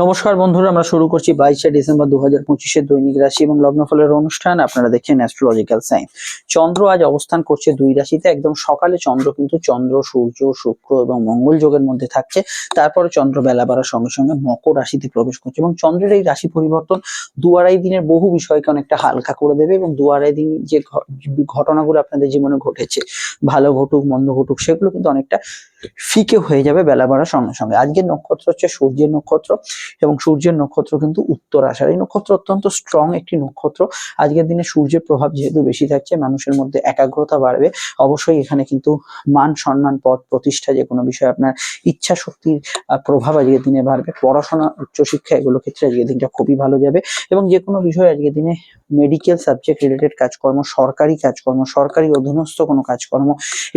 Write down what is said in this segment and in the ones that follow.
নমস্কার বন্ধুরা, আমরা শুরু করছি বাইশে ডিসেম্বর দু হাজার দৈনিক রাশি এবং লগ্নফলের অনুষ্ঠান। আপনারা দেখছেন অ্যাস্ট্রোলজিক্যাল সাইন্স চন্দ্র আজ অবস্থান করছে দুই রাশিতে। একদম সকালে চন্দ্র কিন্তু চন্দ্র, সূর্য, শুক্র এবং মঙ্গল যোগের মধ্যে থাকছে। তারপরে চন্দ্র বেলা বাড়ার সঙ্গে সঙ্গে মকর রাশিতে প্রবেশ করছে এবং চন্দ্রের এই রাশি পরিবর্তন দু আড়াই দিনের বহু বিষয়কে অনেকটা হালকা করে দেবে এবং দু আড়াই দিন যে ঘটনাগুলো আপনাদের জীবনে ঘটেছে, ভালো ঘটুক, মন্দ ঘটুক, সেগুলো কিন্তু অনেকটা ফিকে হয়ে যাবে বেলা বাড়ার সঙ্গে সঙ্গে। আজকের নক্ষত্র হচ্ছে সূর্যের নক্ষত্র এবং সূর্যের নক্ষত্র কিন্তু উত্তর আসার এই নক্ষত্র অত্যন্ত স্ট্রং একটি নক্ষত্র। আজকের দিনে সূর্যের প্রভাব যেহেতু বেশি থাকছে, মানুষের মধ্যে একাগ্রতা বাড়বে। অবশ্যই এখানে কিন্তু মান, সম্মান, পদ, প্রতিষ্ঠা যে কোনো বিষয়ে আপনার ইচ্ছা শক্তির প্রভাব আজকের দিনে বাড়বে। পড়াশোনা, উচ্চশিক্ষা এগুলো ক্ষেত্রে আজকের দিনটা খুবই ভালো যাবে এবং যে কোনো বিষয়ে আজকের দিনে মেডিকেল সাবজেক্ট রিলেটেড কাজকর্ম, সরকারি কাজকর্ম, সরকারি অধীনস্থ কোনো কাজকর্ম,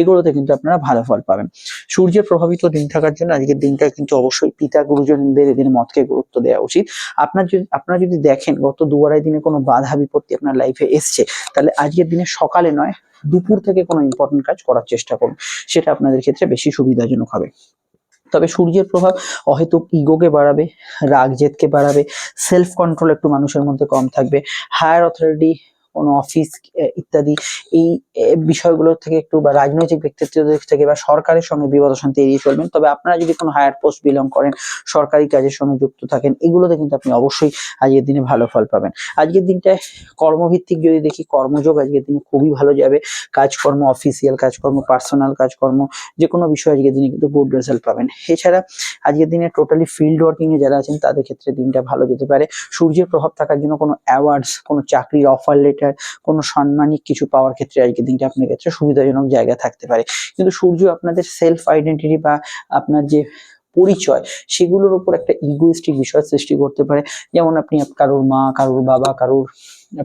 এগুলোতে কিন্তু আপনারা ভালো ফল পাবেন। সূর্যের প্রভাবিত দিন থাকার জন্য আজকের দিনটা কিন্তু অবশ্যই পিতা গুরুজনদের এদের মতকে গুরুত্ব দেওয়া উচিত। আপনার যদি, আপনারা যদি দেখেন গত দু আড়াই দিনে কোনো বাধা বিপত্তি আপনার লাইফে এসছে, তাহলে আজকের দিনে সকালে নয়, দুপুর থেকে কোনো ইম্পর্টেন্ট কাজ করার চেষ্টা করুন। সেটা আপনাদের ক্ষেত্রে বেশি সুবিধাজনক হবে। তবে সূর্যের প্রভাব অহেতুক ইগোকে বাড়াবে রাগ জেদকে বাড়াবে সেলফ কন্ট্রোল একটু মানুষের মধ্যে কম থাকবে হায়ার অথরিটি কোনো অফিস ইত্যাদি, এই বিষয়গুলো থেকে একটু বা রাজনৈতিক ব্যক্তিত্বদের থেকে বা সরকারের সঙ্গে বিবাদ অশান্তি এড়িয়ে চলবেন তবে আপনারা যদি কোনো হায়ার পোস্ট বিলং করেন, সরকারি কাজের সঙ্গে যুক্ত থাকেন, এগুলোতে কিন্তু আপনি অবশ্যই আজকের দিনে ভালো ফল পাবেন। আজকের দিনটায় কর্মভিত্তিক যদি দেখি, কর্মযোগ আজকের দিনে খুবই ভালো যাবে। কাজকর্ম অফিসিয়াল কাজকর্ম পার্সোনাল কাজকর্ম যে কোনো বিষয়ে আজকের দিনে কিন্তু গুড রেজাল্ট পাবেন। এছাড়া আজকের দিনে টোটালি ফিল্ড ওয়ার্কিং এ যারা আছেন, তাদের ক্ষেত্রে দিনটা ভালো যেতে পারে। সূর্যের প্রভাব থাকার জন্য কোনো অ্যাওয়ার্ডস কোনো চাকরির অফার লেটার কোনো সাম্মানিক কিছু পাওয়ার ক্ষেত্রে আজকের দিনটা আপনার ক্ষেত্রে সুবিধাজনক জায়গা থাকতে পারে। কিন্তু সূর্য আপনাদের সেলফ আইডেন্টিটি বা আপনার যে পরিচয়, সেগুলোর উপর একটা ইগোইস্টিক বিষয় সৃষ্টি করতে পারে। যেমন আপনি কারোর মা, কারোর বাবা, কারোর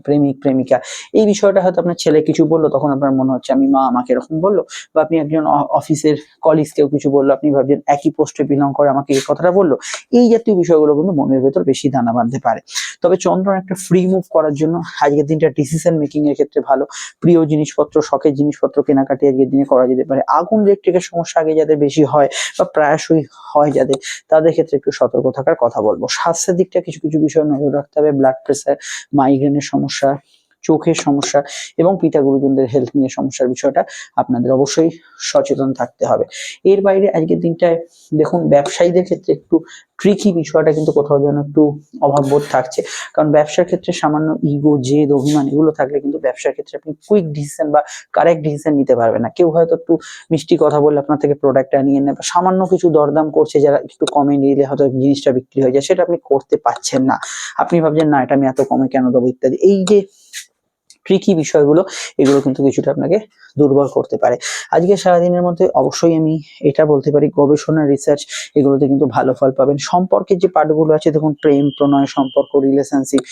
প্রেমিক, প্রেমিকা। এই বিষয়টা হয়তো আপনার ছেলে কিছু বলল, তখন আপনার মনে হচ্ছে, আমি মা আমাকে এরকম বলল? বা আপনি একজন অফিসের কলিগ কেউ কিছু বলল, আপনি ভাবছেন একই পোস্টে বিলং করে আমাকে এই কথাটা বলল। এই জাতীয় বিষয়গুলো কিন্তু মনের ভেতর বেশি দানা বাঁধতে পারে। তবে চন্দ্র একটা ফ্রি মুভ করার জন্য, আজকের দিনটা ডিসিশন মেকিং এর ক্ষেত্রে ভালো। প্রিয় জিনিসপত্র, শখের জিনিসপত্র কেনাকাটি আজকের দিনে করা যেতে পারে। আগুন ইলেকট্রিকের সমস্যা আগে যাদের বেশি হয় বা প্রায়শই হয় যাদের, তাদের ক্ষেত্রে একটু সতর্ক থাকার কথা বলব। স্বাস্থ্যের দিকটা কিছু কিছু বিষয় নজর রাখতে হবে ব্লাড প্রেশার মাইগ্রেনের সমস্যা চোখের সমস্যা এবং পিতা গুরুজনদের হেলথ নিয়ে সমস্যার বিষয়টা আপনাদের অবশ্যই সচেতন থাকতে হবে। এর বাইরে আজকের দিনটায় দেখুন, ব্যবসায়ীদের ক্ষেত্রে একটু ট্রিকি বিষয়টা কিন্তু কোথাও যেন একটু অভাববোধ থাকছে। কারণ ব্যবসার ক্ষেত্রে সামান্য ইগো জেদ, অভিমান এগুলো থাকলে কিন্তু ব্যবসার ক্ষেত্রে আপনি কুইক ডিসিশন বা কারেক্ট ডিসিশন নিতে পারবেন না। কেউ হয়তো একটু মিষ্টি কথা বললে আপনার থেকে প্রোডাক্টটা নিয়ে নেয় বা সামান্য কিছু দরদাম করছে যারা একটু কমে নিলে হয়তো জিনিসটা বিক্রি হয়ে যায়, সেটা আপনি করতে পারছেন না। আপনি ভাবছেন, না, এটা আমি এত কমে কেন দেবো? ইত্যাদি। এই যে ট্রিকি বিষয়গুলো, এগুলো কিন্তু কিছুটা আপনাকে দুর্বল করতে পারে। আজকে সারাদিনের মধ্যে অবশ্যই আমি এটা বলতে পারি, গবেষণা রিসার্চ এগুলোতে কিন্তু ভালো ফল পাবেন। সম্পর্কের যে পাঠগুলো আছে, দেখুন, প্রেম, প্রণয়, সম্পর্ক রিলেশনশিপ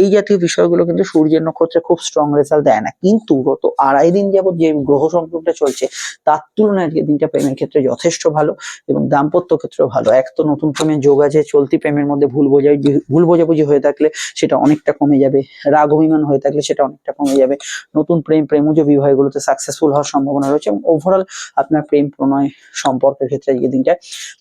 এই জাতীয় বিষয়গুলো কিন্তু সূর্যের নক্ষত্রে খুব স্ট্রং রেজাল্ট দেয় না। কিন্তু গত আড়াই দিন যাবত যে গ্রহ সংযোগটা চলছে, তার তুলনায় আজকে দিনটা প্রেমের ক্ষেত্রে যথেষ্ট ভালো এবং দাম্পত্য ক্ষেত্রেও ভালো। এক তো নতুন প্রেমের যোগ আছে, চলতি প্রেমের মধ্যে ভুল বোঝাবুঝি ভুল বোঝাবুঝি হয়ে থাকলে সেটা অনেকটা কমে যাবে রাগ অভিমান হয়ে থাকলে সেটা অনেকটা কমে যাবে। নতুন প্রেম, প্রেমজ বিবাহগুলোতে সাকসেসফুল হওয়ার সম্ভাবনা রয়েছে এবং ওভারঅল আপনার প্রেম প্রণয় সম্পর্কের ক্ষেত্রে আজকে দিনটা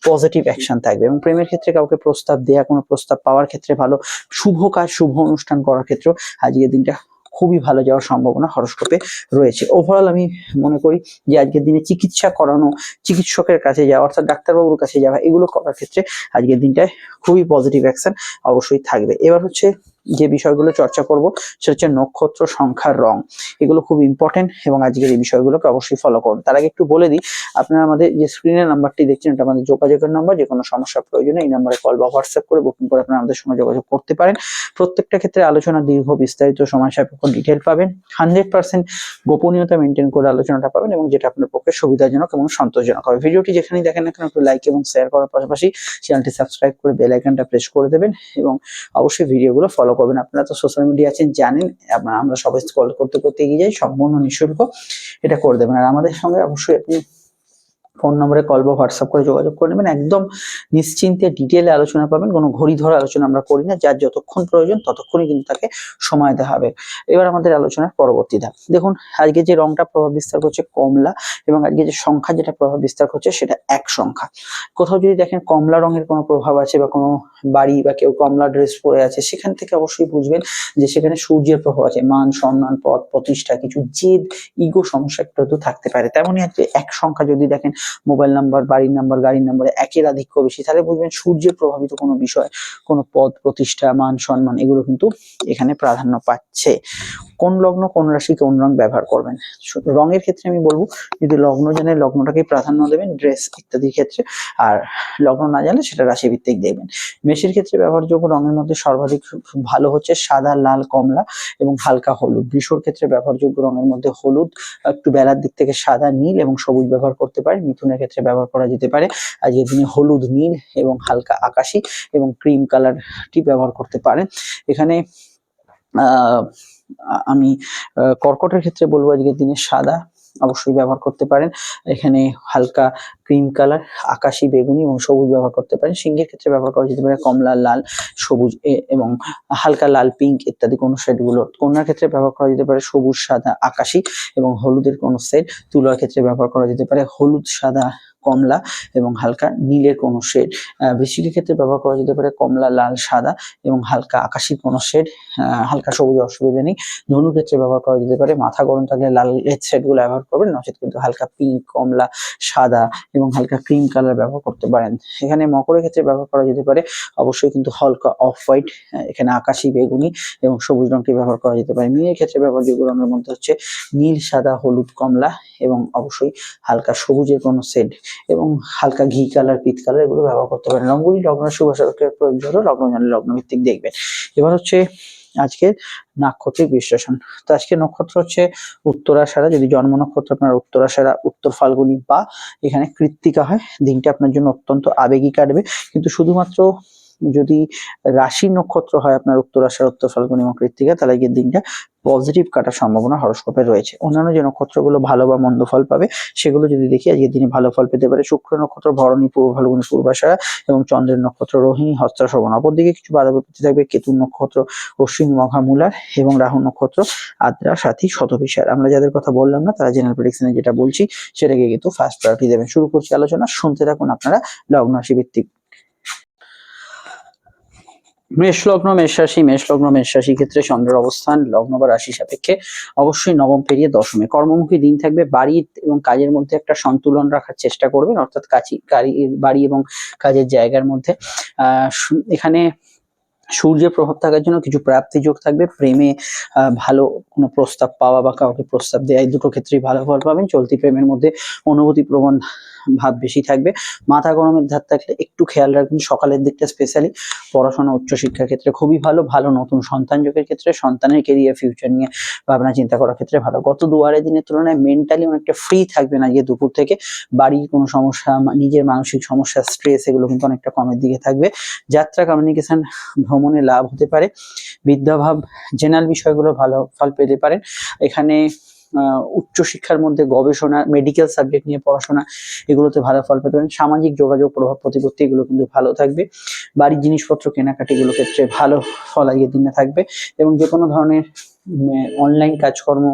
পজিটিভ অ্যাকশন থাকবে এবং প্রেমের ক্ষেত্রে কাউকে প্রস্তাব দেয়া, কোনো প্রস্তাব পাওয়ার ক্ষেত্রে ভালো, শুভ কাজ, শুভ অনুষ্ঠান করার ক্ষেত্রেও আজকের দিনটা খুবই ভালো যাওয়ার সম্ভাবনা হরস্কোপে রয়েছে। ওভারঅল আমি মনে করি যে আজকের দিনে চিকিৎসা করানো, চিকিৎসকের কাছে যাওয়া, অর্থাৎ ডাক্তারবাবুর কাছে যাওয়া, এগুলো করার ক্ষেত্রে আজকের দিনটায় খুবই পজিটিভ অ্যাকশন অবশ্যই থাকবে। এবার হচ্ছে যে বিষয়গুলো চর্চা করব, সেটা হচ্ছে নক্ষত্র সংখ্যার রং। এগুলো খুব ইম্পর্টেন্ট এবং আজকের এই বিষয়গুলোকে অবশ্যই ফলো করুন। তার আগে একটু বলে দিই, আপনারা আমাদের যে স্ক্রিনের নাম্বারটি দেখছেন, এটা আমাদের যোগাযোগের নাম্বার যে কোনো সমস্যা প্রয়োজনে এই নাম্বারে কল বা হোয়াটসঅ্যাপ করে বুকিং করে আপনারা আমাদের সঙ্গে যোগাযোগ করতে পারেন। প্রত্যেকটা ক্ষেত্রে আলোচনা দীর্ঘ, বিস্তারিত সময় সাপেক্ষ ডিটেল পাবেন। হান্ড্রেড পার্সেন্ট গোপনীয়তা মেনটেন করে আলোচনাটা পাবেন এবং যেটা আপনার পক্ষে সুবিধাজনক এবং সন্তোষজনক হবে। ভিডিওটি যেখানেই দেখেন না কেন, একটু লাইক এবং শেয়ার করার পাশাপাশি চ্যানেলটি সাবস্ক্রাইব করে বেল প্রেস করে দেবেন এবং অবশ্যই ভিডিওগুলো ফলো করবেন। আপনারা তো সোশ্যাল মিডিয়া আছেন, জানেন, আমরা সবাই কল করতে করতে এগিয়ে যাই, সম্পূর্ণ নিঃশুল্ক এটা করে দেবেন। আর আমাদের সঙ্গে অবশ্যই আপনি ফোন নম্বরে কল বা হোয়াটসঅ্যাপ করে যোগাযোগ করে নেবেন। একদম নিশ্চিন্তে ডিটেলে আলোচনা পাবেন, কোনো ঘড়ি ধরা আলোচনা আমরা করি না। যার যতক্ষণ প্রয়োজন ততক্ষণই কিন্তু তাকে সময় দেওয়া হবে। এবার আমাদের আলোচনার পরবর্তী ধাপ। দেখুন, আজকে যে রংটা প্রভাব বিস্তার করছে কমলা এবং আজকে যে সংখ্যা যেটা প্রভাব বিস্তার করছে সেটা এক সংখ্যা। কোথাও যদি দেখেন কমলা রঙের কোনো প্রভাব আছে বা কোনো বাড়ি বা কেউ কমলা ড্রেস পরে আছে, সেখান থেকে অবশ্যই বুঝবেন যে সেখানে সূর্যের প্রভাব আছে। মান, সম্মান পদ প্রতিষ্ঠা, কিছু জেদ ইগো সমস্যা একটু থাকতে পারে। তেমনই আজকে এক সংখ্যা যদি দেখেন মোবাইল নাম্বার, বাড়ির নাম্বার, গাড়ির নাম্বারে একের আধিক্য বেশি তাহলে বুঝবেন সূর্যের প্রভাবিত কোনো বিষয়, কোনো পদ, প্রতিষ্ঠা, মান, সম্মান, এগুলো কিন্তু এখানে প্রাধান্য পাচ্ছে। কোন লগ্ন, কোন রাশি কোন রং ব্যবহার করবেন? রঙের ক্ষেত্রে আমি বলব, যদি লগ্ন জানেন লগ্নটাকে প্রাধান্য দেবেন, ড্রেস ইত্যাদির ক্ষেত্রে। আর লগ্ন না জানলে সেটা রাশি ভিত্তিক দেখবেন। মেষের ক্ষেত্রে ব্যবহারযোগ্য রঙের মধ্যে সর্বাধিক ভালো হচ্ছে সাদা, লাল, কমলা এবং হালকা হলুদ। বৃষর ক্ষেত্রে ব্যবহারযোগ্য রঙের মধ্যে হলুদ, একটু বেলার দিক থেকে সাদা, নীল এবং সবুজ ব্যবহার করতে পারে মিথুনের ক্ষেত্রে ব্যবহার করা যেতে পারে। আজকের দিনে হলুদ, নীল এবং হালকা আকাশি এবং ক্রিম কালারটি ব্যবহার করতে পারেন। এখানে আমি কর্কটের ক্ষেত্রে বলব আজকের দিনে সাদা অবশ্যই ব্যবহার করতে পারেন। এখানে হালকা ক্রিম কালার আকাশি বেগুনি এবং সবুজ ব্যবহার করতে পারেন। সিংহের ক্ষেত্রে ব্যবহার করা যেতে পারে কমলা, লাল, সবুজ এবং হালকা লাল পিঙ্ক ইত্যাদি কোনো গুলো। কন্যার ক্ষেত্রে ব্যবহার করা যেতে পারে সবুজ, সাদা, আকাশি এবং হলুদের কোনো সেট তুলার ক্ষেত্রে ব্যবহার করা যেতে পারে হলুদ, সাদা কমলা এবং হালকা নীলের কোনো শেড বৃষ্টির ক্ষেত্রে ব্যবহার করা যেতে পারে কমলা, লাল, সাদা এবং হালকা আকাশি কোনো শেড হালকা সবুজ অসুবিধা নেই। ধনুর ক্ষেত্রে ব্যবহার করা যেতে পারে মাথা গরম থাকলে লাল সেটগুলো ব্যবহার করবেন, নচেত কিন্তু হালকা পিঙ্ক কমলা, সাদা এবং হালকা ক্রিম কালার ব্যবহার করতে পারেন। এখানে মকরের ক্ষেত্রে ব্যবহার করা যেতে পারে অবশ্যই কিন্তু হালকা অফ হোয়াইট এখানে আকাশি, বেগুনি এবং সবুজ রংটি ব্যবহার করা যেতে পারে। মেয়ের ক্ষেত্রে ব্যবহারযোগ্য রঙের মধ্যে হচ্ছে নীল, সাদা, হলুদ, কমলা এবং অবশ্যই হালকা সবুজের কোনো সেট এবং হালকা ঘি কালার পিত কালার এগুলো ব্যবহার করতে পারেন। রঙগুলি লগ্ন শুভ সাপেক্ষের প্রয়োগ হলো লগ্ন, জানলে লগ্ন ভিত্তিক দেখবেন। এবার হচ্ছে আজকে নাক্ষত্রিক বিশ্লেষণ। তো আজকে নক্ষত্র হচ্ছে উত্তরাষাঢ়া যদি জন্ম নক্ষত্র আপনার উত্তরাষাঢ়া উত্তর ফাল্গুনি বা এখানে কৃত্তিকা হয়, দিনটা আপনার জন্য অত্যন্ত আবেগী কাটবে। কিন্তু শুধুমাত্র যদি রাশি নক্ষত্র হয় আপনার উত্তর উত্তরাষাঢ়া উত্তর ফাল্গুনি এবং কৃত্তিকা, তাহলে গিয়ে দিনটা পজিটিভ কাটার সম্ভাবনা হরস্কোপে রয়েছে। অন্যান্য যে নক্ষত্রগুলো ভালো বা মন্দ ফল পাবে, সেগুলো যদি দেখি আজকের দিনে ভালো ফল পেতে পারে। শুক্র নক্ষত্র, ভরণী, পূর্ব ফাল্গুনি পূর্বাশারা এবং চন্দ্রের নক্ষত্র, রোহিণী হস্তা অপরদিকে কিছু বাধা বিপত্তি থাকবে কেতুর নক্ষত্র, অশ্বিনী, মঘা, মূলার এবং রাহু নক্ষত্র, আদ্রা, সাথী শতবিশার আমরা যাদের কথা বললাম না, তারা জেনারেল প্রেডিকশনে যেটা বলছি, সেটাকে কিন্তু ফার্স্ট প্রায়োরিটি দেবেন। শুরু করছি আলোচনা। শুনতে থাকুন আপনারা লগ্ন রাশি ভিত্তিক মেষ লগ্ন মেষ রাশি মেষ লগ্ন মেষ ক্ষেত্রে চন্দ্রের অবস্থান লগ্ন বা রাশি সাপেক্ষে অবশ্যই নবম পেরিয়ে দশমে। কর্মমুখী দিন থাকবে, বাড়ি এবং কাজের মধ্যে একটা সন্তুলন রাখার চেষ্টা করবেন, অর্থাৎ কাছি বাড়ি এবং কাজের জায়গার মধ্যে। এখানে সূর্যের প্রভাব থাকার জন্য কিছু প্রাপ্তি যোগ থাকবে। প্রেমে ভালো কোনো প্রস্তাব পাওয়া বা কাউকে প্রস্তাব দেওয়া এই দুটো ক্ষেত্রেই ভালো ফল পাবেন। চলতি প্রেমের মধ্যে অনুভূতি প্রবণ ভাব বেশি থাকবে। মাথা গরমের ধার থাকলে একটু খেয়াল রাখবেন, সকালের দিকটা স্পেশালি পড়াশোনা, উচ্চশিক্ষার ক্ষেত্রে খুবই ভালো ভালো নতুন সন্তান যোগের ক্ষেত্রে, সন্তানের কেরিয়ার ফিউচার নিয়ে ভাবনা, চিন্তা করার ক্ষেত্রে ভালো। গত দুয়ারে দিনের তুলনায় মেন্টালি অনেকটা ফ্রি থাকবেন আজকে দুপুর থেকে। বাড়ির কোনো সমস্যা নিজের মানসিক সমস্যা স্ট্রেস এগুলো কিন্তু অনেকটা কমের দিকে থাকবে। যাত্রা কমিউনিকেশন ভ্রমণে লাভ হতে পারে। বিদ্যাভাব জেনারেল বিষয়গুলো ভালো ফল পেতে পারেন এখানে উচ্চশিক্ষার মধ্যে গবেষণা মেডিকেল সাবজেক্ট নিয়ে পড়াশোনা, এগুলোতে ভালো ফল পেতে পারেন সামাজিক যোগাযোগ, প্রভাব প্রতিপত্তি, এগুলো কিন্তু ভালো থাকবে। বাড়ির জিনিসপত্র কেনাকাটি এগুলো ক্ষেত্রে ভালো ফল আগের দিনে থাকবে এবং যে কোনো ধরনের অনলাইন কাজকর্ম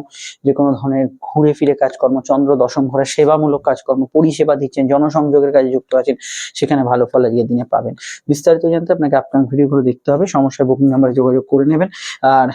যে কোনো ধরনের ঘুরে ফিরে কাজকর্ম, চন্দ্র দশম ঘরে সেবামূলক কাজকর্ম, পরিষেবা দিচ্ছেন, জনসংযোগের কাজে যুক্ত আছেন, সেখানে ভালো ফল আজকের দিনে পাবেন। বিস্তারিত জানতে আপনাকে আপনার ভিডিওগুলো দেখতে হবে, সমস্যায় বুকিং নাম্বারে যোগাযোগ করে নেবেন। আর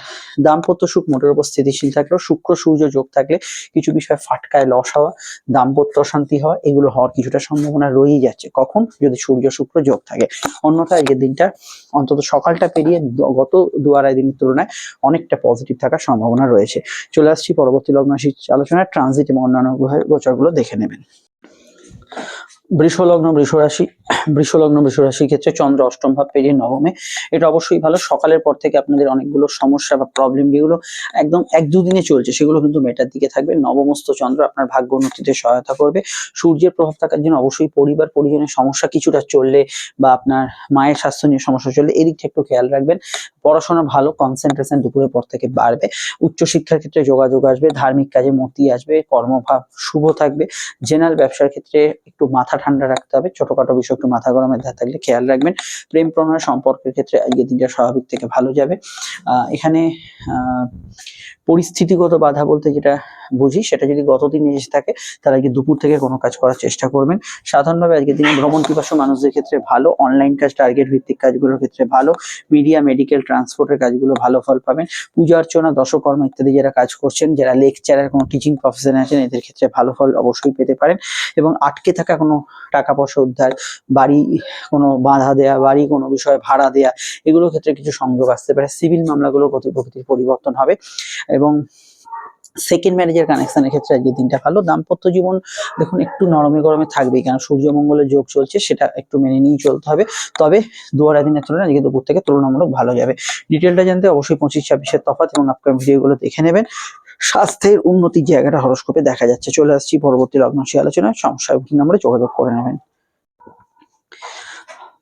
দাম্পত্য সুখ মোটের উপর স্থিতিশীল থাকলেও শুক্র, সূর্য যোগ থাকলে কিছু বিষয়ে ফাটকায় লস হওয়া, দাম্পত্য অশান্তি হওয়া, এগুলো হওয়ার কিছুটা সম্ভাবনা রয়েই যাচ্ছে। কখন? যদি সূর্য, শুক্র যোগ থাকে। অন্যথায় আজকের দিনটা অন্তত সকালটা পেরিয়ে গত দু আড়াই দিনের তুলনায় অনেকটা পজিটিভ থাকার সম্ভাবনা রয়েছে। চলে আসছি পরবর্তী লগ্ন আলোচনায় ট্রানজিট এবং অন্যান্য গ্রহের গোচরগুলো দেখে নেবেন। বৃষ বৃষরাশি বৃষ রাশি বৃষ লগ্ন বৃষ রাশির ক্ষেত্রে চন্দ্র অষ্টম ভাব, পেরিয়ে নবমে। এটা অবশ্যই ভালো। সকালের পর থেকে আপনাদের অনেকগুলো সমস্যা বা প্রবলেম যেগুলো একদম এক দুদিনে চলছে, সেগুলো কিন্তু মেটার দিকে থাকবে। নবমস্ত চন্দ্র আপনার ভাগ্য উন্নতিতে সহায়তা করবে। সূর্যের প্রভাব থাকার জন্য অবশ্যই পরিবার, পরিজনের সমস্যা কিছুটা চললে বা আপনার মায়ের স্বাস্থ্য নিয়ে সমস্যা চললে এদিকটা একটু খেয়াল রাখবেন। পড়াশোনা ভালো কনসেন্ট্রেশন দুপুরের পর থেকে বাড়বে। উচ্চশিক্ষার ক্ষেত্রে যোগাযোগ আসবে, ধার্মিক কাজে মতি আসবে, কর্মভাব শুভ থাকবে। জেনারেল ব্যবসার ক্ষেত্রে একটু মাথা ঠান্ডা রাখতে হবে। ছোটখাটো বিষয় একটু মাথা গরমের ধার থাকলে খেয়াল রাখবেন। প্রেম প্রণয় সম্পর্কের ক্ষেত্রে আজকের দিনটা স্বাভাবিক থেকে ভালো যাবে। এখানে পরিস্থিতিগত বাধা বলতে যেটা বুঝি, সেটা যদি গতদিন এসে থাকে, তাহলে আজকে দুপুর থেকে কোনো কাজ করার চেষ্টা করবেন? সাধারণভাবে আজকের দিনে ভ্রমণ পিপাসু মানুষদের ক্ষেত্রে ভালো অনলাইন কাজ টার্গেট ভিত্তিক কাজগুলোর ক্ষেত্রে ভালো মিডিয়া মেডিকেল ট্রান্সপোর্টের কাজগুলো ভালো ফল পাবেন। পূজা অর্চনা, দশকর্ম ইত্যাদি যারা কাজ করছেন, যারা লেকচারার কোনো টিচিং প্রফেশনে আছেন, এদের ক্ষেত্রে ভালো ফল অবশ্যই পেতে পারেন। এবং আটকে থাকা কোনো টাকা পয়সা উদ্ধার, বাড়ি কোনো বাধা দেয়া, বাড়ি কোনো বিষয়ে ভাড়া দেয়া, এগুলোর ক্ষেত্রে কিছু সংযোগ আসতে পারে। সিভিল মামলাগুলোর গতি প্রকৃতির পরিবর্তন হবে। এবং সেকেন্ড ম্যারেজের কানেকশনের ক্ষেত্রে আজকে দিনটা ভালো। দাম্পত্য জীবন দেখুন একটু নরমে গরমে থাকবেই, কারণ সূর্য মঙ্গলের যোগ চলছে, সেটা একটু মেনে নিয়েই চলতে হবে। তবে দুয়ারা দিনের তুলনায় আজকে দুপুর থেকে তুলনামূলক ভালো যাবে। ডিটেলটা জানতে অবশ্যই পঁচিশ, ছাব্বিশের তফাৎ এবং আপকামিং ভিডিওগুলো দেখে নেবেন। স্বাস্থ্যের উন্নতির জায়গাটা হরস্কোপে দেখা যাচ্ছে, চলে আসছি পরবর্তী লগ্নশী আলোচনায়। সমস্যা নম্বরে যোগাযোগ করে নেবেন।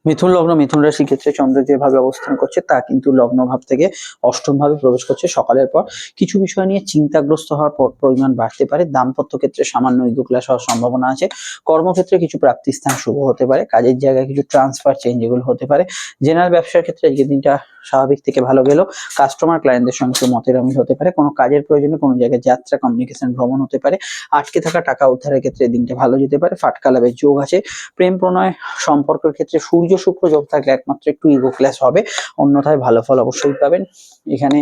মিথুন লগ্ন মিথুন রাশির ক্ষেত্রে চন্দ্র যেভাবে অবস্থান করছে, তা কিন্তু লগ্ন ভাব থেকে অষ্টম ভাবে প্রবেশ করছে সকালের পর। কিছু বিষয় নিয়ে চিন্তাগ্রস্ত হওয়ার পর- পরিমাণ বাড়তে পারে, দাম্পত্য ক্ষেত্রে সামান্য ইগোক্লাস হওয়ার সম্ভাবনা আছে, কর্মক্ষেত্রে কিছু প্রাপ্তি স্থান শুভ হতে পারে, কাজের জায়গায় কিছু ট্রান্সফার চেঞ্জ এগুলো হতে পারে। জেনারেল ব্যবসার ক্ষেত্রে আজকের দিনটা স্বাভাবিক থেকে ভালো গেলেও কাস্টমার ক্লায়েন্টদের সঙ্গে মতের অমিল হতে পারে, কোনো কাজের প্রয়োজনে কোনো জায়গায় যাত্রা কমিউনিকেশন ভ্রমণ হতে পারে। আটকে থাকা টাকা উদ্ধারের ক্ষেত্রে দিনটা ভালো যেতে পারে, ফাটকা লাভের যোগ আছে। প্রেম প্রণয় সম্পর্কের ক্ষেত্রে সূর্য শুক্র যোগ থাকলে একমাত্র একটু ইগো ক্লাস হবে। অন্যথায় ভালো ফল অবশ্যই পাবেন। এখানে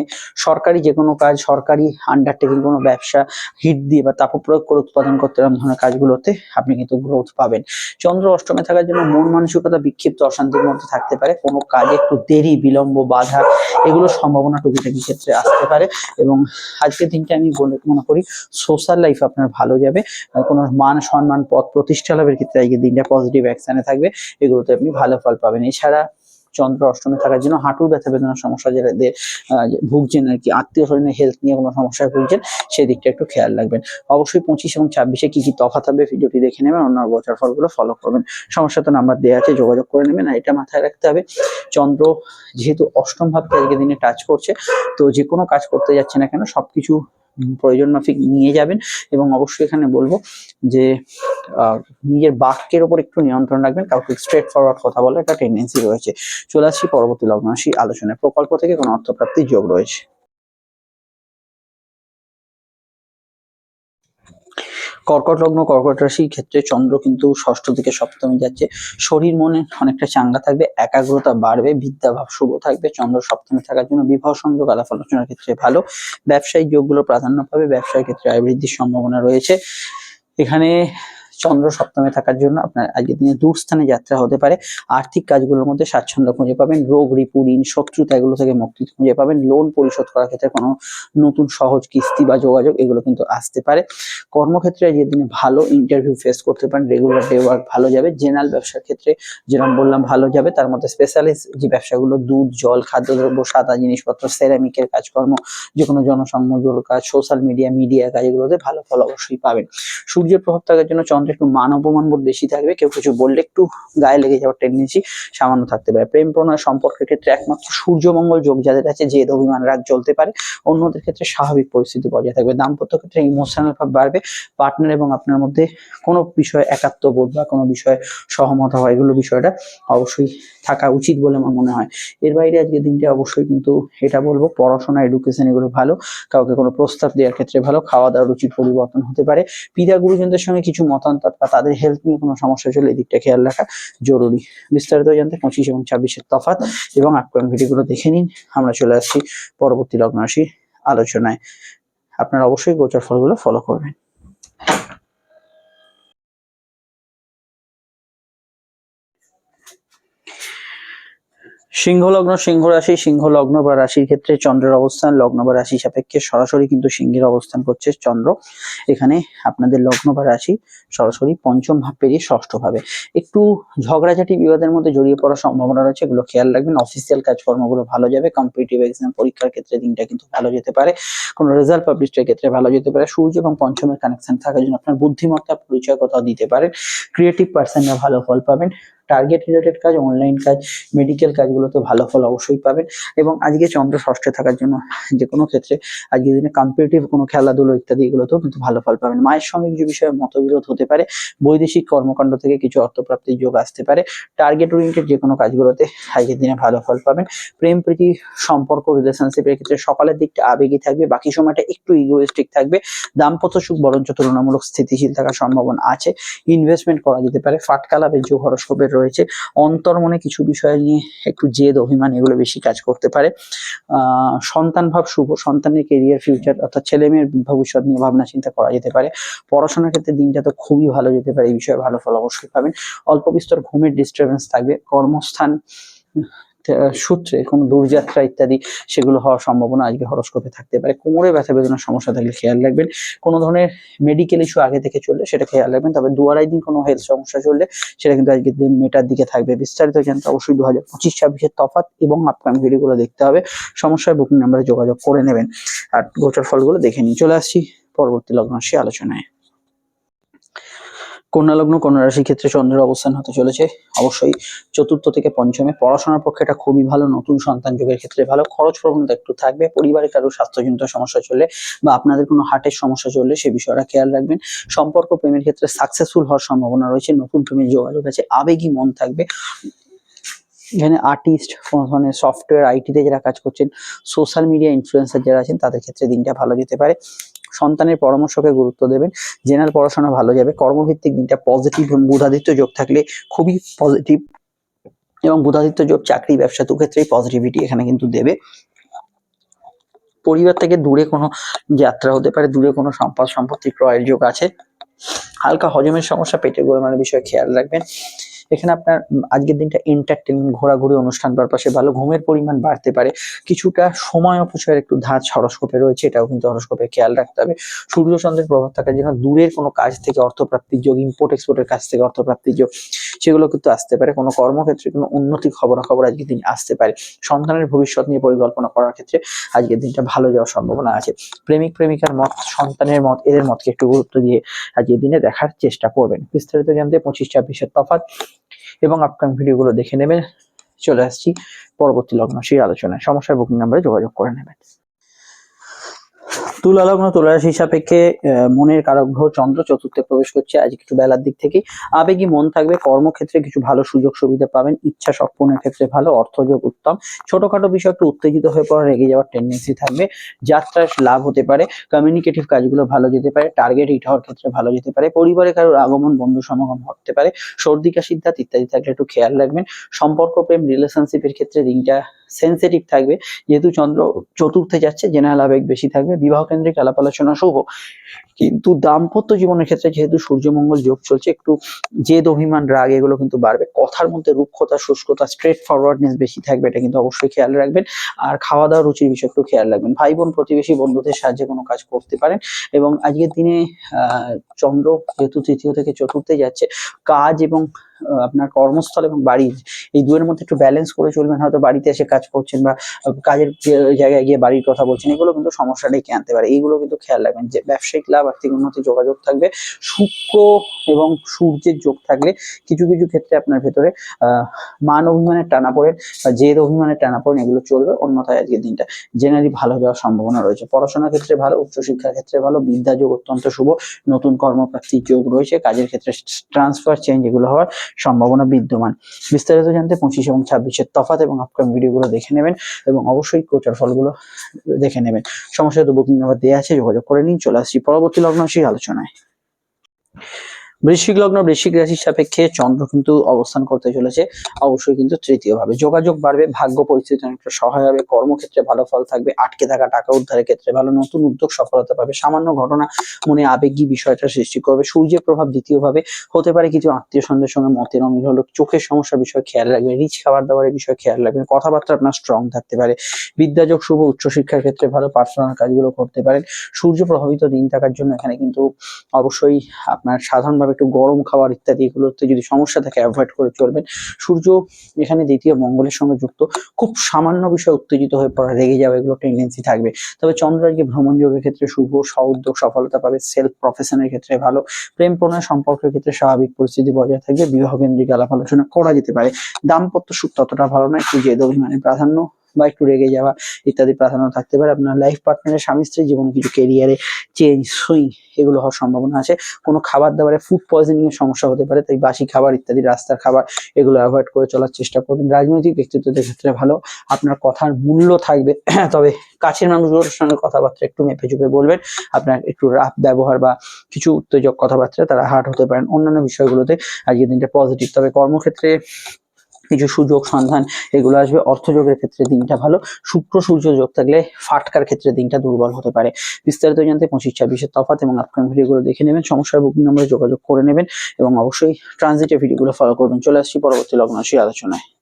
সরকারি যে কোনো কাজ, সরকারি আন্ডারটেকিং কোনো ব্যবসা, হিট দিয়ে বা তাপ প্রয়োগ করে উৎপাদন করতে এরকম ধরনের কাজগুলোতে আপনি কিন্তু গ্রোথ পাবেন। চন্দ্র অষ্টমে থাকার জন্য মন মানসিকতা বিক্ষিপ্ত অশান্তির মধ্যে থাকতে পারে। কোনো কাজে একটু দেরি, বিলম্ব, বাধা এগুলোর সম্ভাবনা টুকিটাকি ক্ষেত্রে আসতে পারে এবং আজকের দিনটা আমি বলে, মনে করি সোশ্যাল লাইফ আপনার ভালো যাবে। কোনো মান সম্মান পদ প্রতিষ্ঠা লাভের ক্ষেত্রে আজকের দিনটা পজিটিভ অ্যাকশানে থাকবে। এগুলোতে আপনি ভালো ফল পাবেন। এছাড়া চন্দ্র অষ্টমে থাকার জন্য হাঁটুর ব্যথা বেদনার সমস্যা দিয়ে, ভুগছেন আর কি আত্মীয় স্বজনের হেলথ নিয়ে কোনো সমস্যায় ভুগছেন সেই দিকটা একটু খেয়াল রাখবেন। অবশ্যই পঁচিশ এবং ছাব্বিশে কি কি তফাৎ হবে ভিডিওটি দেখে নেবেন অন্য গোচার ফলগুলো ফলো করবেন। সমস্যা তো নাম্বার দেওয়া আছে যোগাযোগ করে নেবেন আর এটা মাথায় রাখতে হবে চন্দ্র যেহেতু অষ্টম ভাবকে আজকে দিনে টাচ করছে তো যে কোনো কাজ করতে যাচ্ছে না কেন সবকিছু প্রয়োজন মাফিক নিয়ে যাবেন এবং অবশ্যই এখানে বলব যে নিজের বাক্যের উপর একটু নিয়ন্ত্রণ রাখবেন, কাউকে স্ট্রেট ফরওয়ার্ড কথা বলার একটা টেন্ডেন্সি রয়েছে। চলে আসছি পরবর্তী লগ্নাশী আলোচনায়। প্রকল্প থেকে কোনো অর্থপ্রাপ্তির যোগ রয়েছে। কর্কট লগ্ন, কর্কট রাশির ক্ষেত্রে চন্দ্র কিন্তু ষষ্ঠ থেকে সপ্তমে যাচ্ছে। শরীর, মনে অনেকটা চাঙ্গা থাকবে, একাগ্রতা বাড়বে, বিদ্যাভাব শুভ থাকবে, চন্দ্র সপ্তমে থাকার জন্য বিবাহ সংযোগ, আলাপ আলোচনার ক্ষেত্রে ভালো। ব্যবসায়িক যোগগুলো প্রাধান্য পাবে ব্যবসার ক্ষেত্রে আয় বৃদ্ধির সম্ভাবনা রয়েছে। এখানে চন্দ্র সপ্তমে থাকার জন্য আপনার আজকের দিনে দূর স্থানে যাত্রা হতে পারে। আর্থিক কাজগুলোর মধ্যে স্বাচ্ছন্দ্য খুঁজে পাবেন। রোগ, রিপু, ঋণ, শত্রুতা এগুলো থেকে মুক্তি খুঁজে পাবেন। লোন পরিশোধ করার ক্ষেত্রে কোনো নতুন সহজ কিস্তি বা যোগাযোগ এগুলো কিন্তু আসতে পারে। কর্মক্ষেত্রে আজকের দিনে ভালো ইন্টারভিউ ফেস করতে পারেন। রেগুলার ডে ওয়ার্ক ভালো যাবে। জেনারেল ব্যবসার ক্ষেত্রে যেরকম বললাম ভালো যাবে। তার মধ্যে স্পেশালিস্ট যে ব্যবসাগুলো, দুধ, জল, খাদ্যদ্রব্য, সাদা জিনিসপত্র সেরামিকের কাজকর্ম যে কোনো জনসংযোগ কাজ সোশ্যাল মিডিয়া মিডিয়া কাজ এগুলোতে ভালো ফল অবশ্যই পাবেন। সূর্যের প্রভাব থাকার জন্য চন্দ্র একটু মান অপমান বোধ বেশি থাকবে। কেউ কিছু বললে একটু গায়ে লেগে যাওয়ার টেন্ডেন্সি সামান্য থাকতে পারে। প্রেম প্রণয় সম্পর্কের ক্ষেত্রে একমাত্র সূর্যমঙ্গল যোগ যাদের আছে, জেদ, অভিমান, রাগ চলতে পারে। অন্যদের ক্ষেত্রে স্বাভাবিক পরিস্থিতি বজায় থাকবে। দাম্পত্য ক্ষেত্রে ইমোশনাল ভাব বাড়বে। পার্টনার এবং আপনার মধ্যে কোনো বিষয়ে একাত্মবোধ বা কোনো বিষয়ে সহমত হওয়া, এগুলো বিষয়টা অবশ্যই থাকা উচিত বলে আমার মনে হয়। এর বাইরে আজকে দিনটা অবশ্যই কিন্তু এটা বলব, পড়াশোনা এডুকেশন এগুলো ভালো। কাউকে কোনো প্রস্তাব দেওয়ার ক্ষেত্রে ভালো। খাওয়া দাওয়ার রুচির পরিবর্তন হতে পারে। পিতা গুরুজনদের সঙ্গে কিছু মতান্তর বা তাদের হেলথ নিয়ে কোনো সমস্যা চলে এদিকটা খেয়াল রাখা জরুরি। বিস্তারিত জানতে পঁচিশ এবং ছাব্বিশের তফাত এবং আপকামিং ভিডিওগুলো দেখে নিন। আমরা চলে আসছি পরবর্তী লগ্ন আলোচনায়। আপনারা অবশ্যই গোচর ফলগুলো ফলো করবেন। সিংহ লগ্ন সিংহ রাশি সিংহ লগ্ন বা রাশির ক্ষেত্রে চন্দ্রের অবস্থান, লগ্ন বা রাশি সাপেক্ষে সরাসরি কিন্তু সিংহের অবস্থান করছে চন্দ্র। এখানে আপনাদের লগ্ন বা রাশি সরাসরি পঞ্চম ভাব পেরিয়ে ষষ্ঠ ভাবে। একটু ঝগড়াঝাটি বিবাদের মধ্যে জড়িয়ে পড়ার সম্ভাবনা রয়েছে, এগুলো খেয়াল রাখবেন। অফিসিয়াল কাজকর্মগুলো ভালো যাবে কম্পিটিটিভ এক্সাম পরীক্ষার ক্ষেত্রে দিনটা কিন্তু ভালো যেতে পারে, কোনো রেজাল্ট পাবলিশের ক্ষেত্রে ভালো যেতে পারে। সূর্য এবং পঞ্চমের কানেকশন থাকার জন্য আপনার বুদ্ধিমত্তা পরিচয় কোথাও দিতে পারেন ক্রিয়েটিভ পার্সনরা ভালো ফল পাবেন। টার্গেট রিলেটেড কাজ অনলাইন কাজ মেডিকেল কাজগুলোতে ভালো ফল অবশ্যই পাবেন। এবং আজকে চন্দ্র ষষ্ঠে থাকার জন্য যে কোনো ক্ষেত্রে আজকের দিনে কম্পিটিটিভ কোনো খেলাধুলো ইত্যাদি এগুলোতেও কিন্তু ভালো ফল পাবেন। মায়ের সঙ্গে কিছু বিষয়ে মতবিরোধ হতে পারে, বৈদেশিক কর্মকাণ্ড থেকে কিছু অর্থপ্রাপ্তির যোগ আসতে পারে টার্গেট ওরিয়েন্টেড যে কোনো কাজগুলোতে আজকের দিনে ভালো ফল পাবেন। প্রেম প্রীতি, সম্পর্ক রিলেশনশিপের ক্ষেত্রে সকালের দিকটা আবেগী থাকবে, বাকি সময়টা একটু ইগোয়েস্টিক থাকবে। দাম্পত্য সুখ বরঞ্চ তুলনামূলক স্থিতিশীল থাকার সম্ভাবনা আছে। ইনভেস্টমেন্ট করা যেতে পারে, ফাটকা লাভের যোগ হরস্কোপের রয়েছে। অন্তর্মনে কিছু বিষয় নিয়ে একটু জেদ, অভিমান এগুলো বেশি কাজ করতে পারে। সন্তান ভাব শুভ। সন্তানের কেরিয়ার ফিউচার অর্থাৎ ছেলে মেয়ের ভবিষ্যৎ নিয়ে ভাবনা চিন্তা করা যেতে পারে। পড়াশোনার ক্ষেত্রে দিনটা তো খুবই ভালো যেতে পারে। এই বিষয়ে ভালো ফল অবশ্যই পাবেন। অল্প বিস্তর ঘুমের ডিস্টারবেন্স থাকবে। কর্মস্থান সূত্রে কোনো দূরযাত্রা ইত্যাদি সেগুলো হওয়ার সম্ভাবনা আজকে হরস্কোপে থাকতে পারে। কোমরে ব্যথা বেদনার সমস্যা থাকলে খেয়াল রাখবেন। কোনো ধরনের মেডিকেল ইস্যু আগে থেকে চললে সেটা খেয়াল রাখবেন। তবে দু আড়াই দিন কোনো হেলথ সমস্যা চললে সেটা কিন্তু আজকে দিন মেটার দিকে থাকবে। বিস্তারিত জানতে অবশ্যই দু হাজার পঁচিশ ছাব্বিশের তফাৎ এবং আপকামিং ভিডিওগুলো দেখতে হবে। সমস্যায় বুকিং নাম্বারে যোগাযোগ করে নেবেন। আর গোচর ফলগুলো দেখে নিয়ে চলে আসছি পরবর্তী লগ্ন আলোচনায়। কন্যা লগ্ন কন্যা রাশির ক্ষেত্রে চন্দ্রের অবস্থান হতে চলেছে। অবশ্যই চতুর্থ থেকে পঞ্চমে পড়াশোনার পক্ষে এটা খুবই ভালো, নতুন সন্তান যোগের ক্ষেত্রে ভালো। খরচ প্রবণতা একটু থাকবে, পরিবারে কারও স্বাস্থ্যজনিত সমস্যা চললে বা আপনাদের কোনো হার্টের সমস্যা চললে সে বিষয়টা খেয়াল রাখবেন। সম্পর্ক প্রেমের ক্ষেত্রে সাকসেসফুল হওয়ার সম্ভাবনা রয়েছে, নতুন প্রেমের যোগাযোগ আছে আবেগী মন থাকবে। এখানে আর্টিস্ট কোনো ধরনের সফটওয়্যার আইটিতে যারা কাজ করছেন সোশ্যাল মিডিয়া ইনফ্লুয়েন্সার যারা আছেন, তাদের ক্ষেত্রে দিনটা ভালো যেতে পারে। সন্তানের পরামর্শকে গুরুত্ব দেবেন, জেনারেল পড়াশোনা ভালো যাবে, কর্মভিত্তিক দিনটা পজিটিভ বুধাদিত্য যোগ থাকলে খুবই পজিটিভ এবং বুধাদিত্য যোগ চাকরি, ব্যবসা, দু ক্ষেত্রেই পজিটিভিটি এখানে কিন্তু দেবে। পরিবার থেকে দূরে কোনো যাত্রা হতে পারে, দূরে কোনো সম্পদ সম্পত্তি ক্রয়ের যোগ আছে। হালকা হজমের সমস্যা পেটে গোলমালের বিষয়ে খেয়াল রাখবেন। এখানে আপনার আজকের দিনটা এন্টারটেনমেন্ট ঘোরাঘুরি অনুষ্ঠান পারপাসে ভালো, ঘুমের পরিমাণ বাড়তে পারে। কিছুটা সময় অপচয়ের একটু ধাঁচ হরস্কোপে রয়েছে, এটাও কিন্তু হরস্কোপে খেয়াল রাখতে হবে। সূর্য চন্দ্রের প্রভাব থাকার জন্য দূরের কোনো কাজ থেকে অর্থপ্রাপ্তির যোগ ইম্পোর্ট এক্সপোর্টের কাছ থেকে অর্থপ্রাপ্তির যোগ, সেগুলো কিন্তু আসতে পারে। কোনো কর্মক্ষেত্রে কোনো উন্নতি খবরাখবর আজকের দিন আসতে পারে। সন্তানের ভবিষ্যৎ নিয়ে পরিকল্পনা করার ক্ষেত্রে আজকের দিনটা ভালো যাওয়ার সম্ভাবনা আছে। প্রেমিক, প্রেমিকার মত, সন্তানের মত, এদের মতকে একটু গুরুত্ব দিয়ে আজকের দিনে দেখার চেষ্টা করবেন। বিস্তারিত জানতে পঁচিশ ছাব্বিশের তফাৎ। এবং আপকামিং ভিডিওগুলো দেখে নেবেন। চলে আসছি পরবর্তী লগ্ন সেই আলোচনায়। সমস্যার বুকিং নাম্বারে যোগাযোগ করে নেবেন। তুলা লগ্ন তুলা রাশি সাপেক্ষে মনের কারক গ্রহ চন্দ্র চতুর্থে প্রবেশ করছে। আজ একটু বেলার দিক থেকে আবেগী মন থাকবে। কর্মক্ষেত্রে কিছু ভালো সুযোগ সুবিধা পাবেন। ইচ্ছা সম্পূর্ণের ক্ষেত্রে ভালো অর্থযোগ উত্তম। ছোটখাটো বিষয়, একটু উত্তেজিত হয়ে পড়া, রেগে যাওয়ার টেন্ডেন্সি থাকবে। যাত্রার লাভ হতে পারে। কমিউনিকেটিভ কাজগুলো ভালো যেতে পারে। টার্গেট হিট হওয়ার ক্ষেত্রে ভালো যেতে পারে। পরিবারে কারোর আগমন, বন্ধু সমাগম হতে পারে। সর্দি কাশির দাঁত ইত্যাদি থাকলে একটু খেয়াল রাখবেন। সম্পর্ক, প্রেম রিলেশনশিপের ক্ষেত্রে দিনটা সেন্সিটিভ থাকবে। যেহেতু চন্দ্র চতুর্থে যাচ্ছে জেনারেল আবেগ বেশি থাকবে বিবাহ কেন্দ্রিক আলাপ আলোচনা শুভ। কিন্তু দাম্পত্য জীবনের ক্ষেত্রে যেহেতু সূর্যমঙ্গল যোগ চলছে, একটু জেদ, অভিমান, রাগ এগুলো কিন্তু বাড়বে। কথার মধ্যে রুক্ষতা শুষ্কতা স্ট্রেট ফরওয়ার্ডনেস বেশি থাকবে, এটা কিন্তু অবশ্যই খেয়াল রাখবেন। আর খাওয়া দাওয়া রুচির বিষয়ে একটু খেয়াল রাখবেন। ভাই বোন প্রতিবেশী, বন্ধুদের সাহায্যে কোনো কাজ করতে পারেন। এবং আজকের দিনে চন্দ্র যেহেতু তৃতীয় থেকে চতুর্থে যাচ্ছে, কাজ এবং আপনার কর্মস্থল এবং বাড়ির এই দুয়ের মধ্যে একটু ব্যালেন্স করে চলবেন। হয়তো বাড়িতে এসে কাজ করছেন বা কাজের জায়গায় গিয়ে বাড়ির কথা বলছেন, এগুলো কিন্তু সমস্যা ডেকে আনতে পারে। এইগুলো কিন্তু খেয়াল রাখবেন যে, ব্যবসায়িক লাভ, আর্থিক উন্নতি, যোগাযোগ থাকবে। শুক্র এবং সূর্যের যোগ থাকলে কিছু কিছু ক্ষেত্রে আপনার ভেতরে মান অভিমানের টানা পড়েন বা জেদ অভিমানের টানা পড়েন এগুলো চলবে। অন্যথায় আজকের দিনটা জেনারেলি ভালো যাওয়ার সম্ভাবনা রয়েছে। পড়াশোনার ক্ষেত্রে ভালো, উচ্চশিক্ষার ক্ষেত্রে ভালো, বিদ্যা যোগ অত্যন্ত শুভ, নতুন কর্মপ্রাপ্তির যোগ রয়েছে, কাজের ক্ষেত্রে ট্রান্সফার চেঞ্জ এগুলো হওয়ার সম্ভাবনা বিদ্যমান। বিস্তারিত জানতে পঁচিশ এবং ছাব্বিশের তফাত এবং আপকামিং ভিডিওগুলো দেখে নেবেন এবং অবশ্যই কোচার ফলগুলো দেখে নেবেন। সমস্যা তো বুকিং নাম্বার দেওয়া আছে, যোগাযোগ করে নিন, চলে আসছি পরবর্তী লগ্ন সেই আলোচনায়। বৃশ্চিক লগ্ন বৃশ্চিক রাশির সাপেক্ষে চন্দ্র কিন্তু অবস্থান করতে চলেছে। অবশ্যই কিন্তু তৃতীয় ভাবে যোগাযোগ বাড়বে, ভাগ্য পরিস্থিতি অনেকটা সহায় হবে, কর্মক্ষেত্রে ভালো ফল থাকবে, আটকে থাকা টাকা উদ্ধারের ক্ষেত্রে ভালো নতুন উদ্যোগ সফলতা পাবে, সামান্য ঘটনা মনে আবেগী বিষয়টা সৃষ্টি করবে, সূর্যের প্রভাব দ্বিতীয় ভাবে হতে পারে, কিছু আত্মীয় স্বজনের সঙ্গে মতের অমিল হলো, চোখের সমস্যার বিষয়ে খেয়াল রাখবে, রিচ খাবার দাবারের বিষয়ে খেয়াল রাখবেন কথাবার্তা আপনার স্ট্রং থাকতে পারে, বিদ্যাযোগ, শুভ, উচ্চশিক্ষার ক্ষেত্রে ভালো পার্সোনাল কাজগুলো করতে পারেন, সূর্য প্রভাবিত দিন থাকার জন্য এখানে কিন্তু অবশ্যই আপনার সাধারণভাবে হবে একটু গরম খাবার ইত্যাদি এগুলোতে যদি সমস্যা থাকে অ্যাভয়েড করে চলবেন। সূর্য এখানে দ্বিতীয় মঙ্গলের সঙ্গে যুক্ত। খুব সামান্য বিষয়ে উত্তেজিত হয়ে পড়া, রেগে যাওয়া এগুলো টেন্ডেন্সি থাকবে। তবে চন্দ্র আজকে ভ্রমণ যোগের ক্ষেত্রে শুভ সউদ্যোগ সফলতা পাবে। সেলফ প্রফেশনের ক্ষেত্রে ভালো। প্রেম প্রণয় সম্পর্কের ক্ষেত্রে স্বাভাবিক পরিস্থিতি বজায় থাকবে। বিবাহ কেন্দ্রিক আলাপ আলোচনা করা যেতে পারে। দাম্পত্য সুখ ততটা ভালো নয়। একটু জেদ অভিমানের প্রাধান্য বা একটু রেগে যাওয়া ইত্যাদি প্রাধান্য থাকতে পারে। আপনার লাইফ পার্টনারের স্বামী স্ত্রীর জীবনে, কিছু কেরিয়ারে চেঞ্জ সুইং এগুলো হওয়ার সম্ভাবনা আছে। কোনো খাবার দাবারে ফুড পয়জনিং এর সমস্যা হতে পারে, তাই বাসি খাবার ইত্যাদি, রাস্তার খাবার এগুলো অ্যাভয়েড করে চলার চেষ্টা করবেন। রাজনৈতিক ব্যক্তিত্বদের ক্ষেত্রে ভালো। আপনার কথার মূল্য থাকবে। তবে কাছের মানুষগুলোর সঙ্গে কথাবার্তা একটু মেপে চুপে বলবেন। আপনার একটু রাফ ব্যবহার বা কিছু উত্তেজক কথাবার্তা, তারা হার্ট হতে পারেন। অন্যান্য বিষয়গুলোতে আজকের দিনটা পজিটিভ তবে কর্মক্ষেত্রে কিছু সুযোগ সন্ধান এগুলো আসবে। অর্থযোগের ক্ষেত্রে দিনটা ভালো। শুক্র সূর্য যোগ থাকলে ফাটকার ক্ষেত্রে দিনটা দুর্বল হতে পারে। বিস্তারিত জানতে পঁচিশ ছাব্বিশের তফাত এবং আপকামিং ভিডিওগুলো দেখে নেবেন। সমস্যার বুকিং নম্বরে যোগাযোগ করে নেবেন এবং অবশ্যই ট্রানজিটের ভিডিওগুলো ফলো করবেন। চলে আসছি পরবর্তী লগ্নাশী আলোচনায়।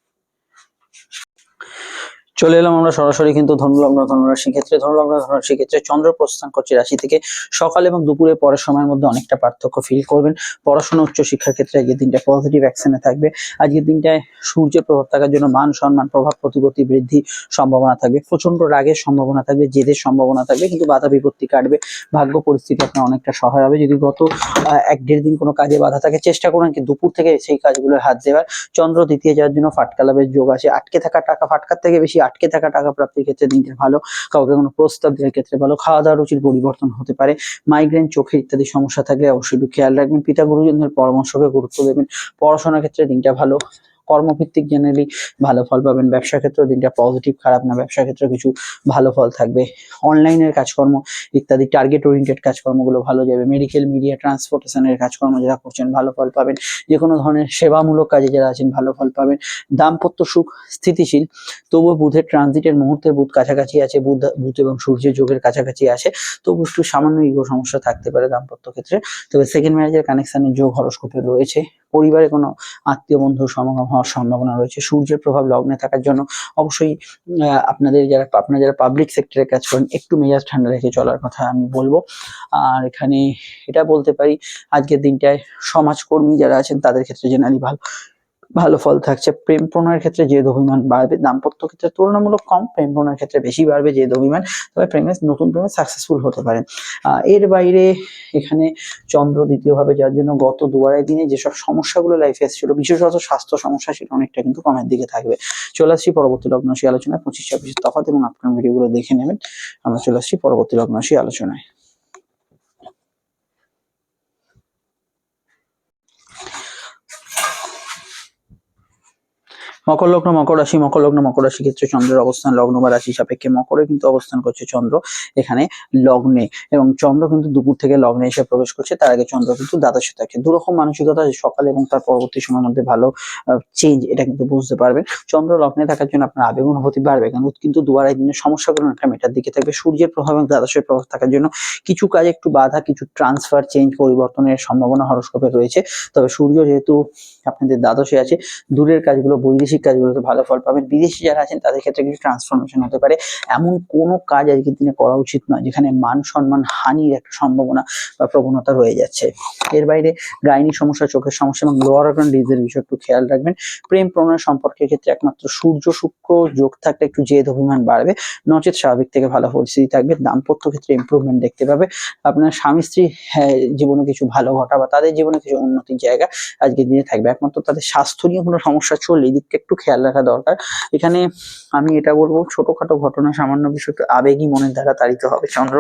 চলে এলাম আমরা সরাসরি কিন্তু ধনুলগ্ন ধনুরাশি ক্ষেত্রে। ধনুলগ্ন ধনুরাশি ক্ষেত্রে চন্দ্র প্রস্থান করছে রাশি থেকে। সকাল এবং দুপুরে পরের সময়ের মধ্যে অনেকটা পার্থক্য ফিল করবেন। পড়াশোনা, উচ্চ শিক্ষার ক্ষেত্রে আজকের দিনটা পজিটিভ অ্যাকশনে থাকবে। আজকের দিনটায় সূর্যের প্রভাব থাকার জন্য মান সম্মান, প্রভাব, প্রতিপত্তি বৃদ্ধি সম্ভাবনা থাকবে। প্রচণ্ড রাগের সম্ভাবনা থাকবে, জেদের সম্ভাবনা থাকবে, কিন্তু বাধা বিপত্তি কাটবে। ভাগ্য পরিস্থিতি আপনার অনেকটা সহায় হবে। যদি গত এক দেড় দিন কোনো কাজে বাধা থাকে, চেষ্টা করুন কি দুপুর থেকে সেই কাজগুলো হাত দেওয়ার। চন্দ্র দ্বিতীয় যাওয়ার জন্য ফাটকা লাভের যোগ আছে। আটকে থাকা টাকা ফাটকার থেকে বেশি আটকে থাকা টাকা প্রাপ্তির ক্ষেত্রে দিনটা ভালো, কাউকে কোনো প্রস্তাব দেওয়ার ক্ষেত্রে ভালো খাওয়া দাওয়া রুচির পরিবর্তন হতে পারে মাইগ্রেন চোখে ইত্যাদি সমস্যা থাকলে অবশ্যই খেয়াল রাখবেন। পিতা গুরুজনদের পরামর্শকে গুরুত্ব দেবেন। পড়াশোনার ক্ষেত্রে দিনটা ভালো। কর্মভিত্তিক জেনারেলি ভালো ফল পাবেন। ব্যবসা ক্ষেত্রেও দিনটা পজিটিভ খারাপ না। ব্যবসা ক্ষেত্রে কিছু ভালো ফল থাকবে। অনলাইনের কাজকর্ম ইত্যাদি টার্গেট ওরিয়েন্টেড কাজকর্মগুলো ভালো যাবে। মেডিকেল মিডিয়া ট্রান্সপোর্টেশনের কাজকর্ম যারা করছেন, ভালো ফল পাবেন। যে কোনো ধরনের সেবামূলক কাজে যারা আছেন, ভালো ফল পাবেন। দাম্পত্য সুখ স্থিতিশীল, তবুও বুধের ট্রানজিটের মুহূর্তে বুধ কাছাকাছি আছে, বুধ বুধ এবং সূর্যের যোগের কাছাকাছি আছে। তবু একটু সামান্য ইগো সমস্যা থাকতে পারে দাম্পত্য ক্ষেত্রে। তবে সেকেন্ড ম্যারেজের কানেকশনের যোগ হরস্কোপে রয়েছে। পরিবারে কোনো আত্মীয় বন্ধুর সমাগম হওয়ার সম্ভাবনা রয়েছে। সূর্যের প্রভাব লগ্নে থাকার জন্য অবশ্যই আপনাদের যারা, আপনারা যারা পাবলিক সেক্টরে কাজ করেন, একটু মেজাজ ঠান্ডা রেখে চলার কথা আমি বলব। আর এখানে এটা বলতে পারি, আজকের দিনটায় সমাজকর্মী যারা আছেন, তাদের ক্ষেত্রে জেনারেলি ভালো। ভালো ফল থাকছে। প্রেম প্রণয়ের ক্ষেত্রে যে অভিমান বাড়বে দাম্পত্য ক্ষেত্রে তুলনামূলক কম প্রেম প্রণয়ের ক্ষেত্রে বেশি বাড়বে যে অভিমান তবে প্রেমে নতুন প্রেমে সাকসেসফুল হতে আহ, এর বাইরে এখানে চন্দ্র দ্বিতীয়ভাবে যার জন্য গত দু আড়াই দিনে যেসব সমস্যাগুলো লাইফে এসেছিল বিশেষত স্বাস্থ্য সমস্যা সেটা অনেকটা কিন্তু কমের দিকে থাকবে। চলে আসছি পরবর্তী লগ্নশী আলোচনায়। পঁচিশ ছাব্বিশ তফাৎ এবং আপনার ভিডিওগুলো দেখে নেবেন। আমরা চলে আসছি পরবর্তী লগ্নশী আলোচনায়। মকর লগ্ন, মকর রাশি, মকর লগ্ন, মকর রাশি ক্ষেত্রে চন্দ্রের অবস্থান, লগ্ন বা রাশি সাপেক্ষে মকরে কিন্তু অবস্থান করছে চন্দ্র এখানে লগ্নে এবং চন্দ্র কিন্তু দুপুর থেকে লগ্নে এসে প্রবেশ করছে, তার আগে চন্দ্র কিন্তু দ্বাদশে থাকে। দুরকম মানসিকতা সকালে এবং তার পরবর্তী সময়ের মধ্যে ভালো চেঞ্জ এটা কিন্তু বুঝতে পারবেন। চন্দ্র লগ্নে থাকার জন্য আপনার আবেগ অনুভূতি বাড়বে কিন্তু কিন্তু দু আড়াই দিনের সমস্যাগুলো একটা মেটার দিকে থাকবে। সূর্যের প্রভাব এবং দ্বাদশের প্রভাব থাকার জন্য কিছু কাজ একটু বাধা, কিছু ট্রান্সফার চেঞ্জ পরিবর্তনের সম্ভাবনা হরস্কোপে রয়েছে। তবে সূর্য যেহেতু আপনাদের দ্বাদশে আছে, দূরের কাজগুলো বৈদেশিক কাজগুলোতে ভালো ফল পাবেন। বিদেশি যারা আছেন তাদের ক্ষেত্রে কিছু ট্রান্সফরমেশন হতে পারে। এমন কোনো কাজ আজকের দিনে করা উচিত নয় যেখানে মান সম্মান হানির একটা সম্ভাবনা বা প্রবণতা রয়ে যাচ্ছে। এর বাইরে গাইনি সমস্যা চোখের সমস্যা এবং লোয়ার অর্গান ডিজের বিষয় একটু খেয়াল রাখবেন। প্রেম প্রণয় সম্পর্কের ক্ষেত্রে একমাত্র সূর্য শুক্র যোগ থাকলে একটু জেদ অভিমান বাড়বে। নচেত স্বাভাবিক থেকে ভালো পরিস্থিতি থাকবে। দাম্পত্য ক্ষেত্রে ইমপ্রুভমেন্ট দেখতে পাবে। আপনার স্বামী স্ত্রী হ্যাঁ, জীবনে কিছু ভালো ঘটা বা তাদের জীবনে কিছু উন্নতির জায়গা আজকের দিনে থাকবে। একমাত্র তাদের স্বাস্থ্য নিয়ে কোনো সমস্যা চললে এই একটু খেয়াল রাখা দরকার। এখানে আমি এটা বলব, ছোটখাটো ঘটনা, সামান্য বিষয় আবেগী মনের দ্বারা তাড়িত হবে। চন্দ্র,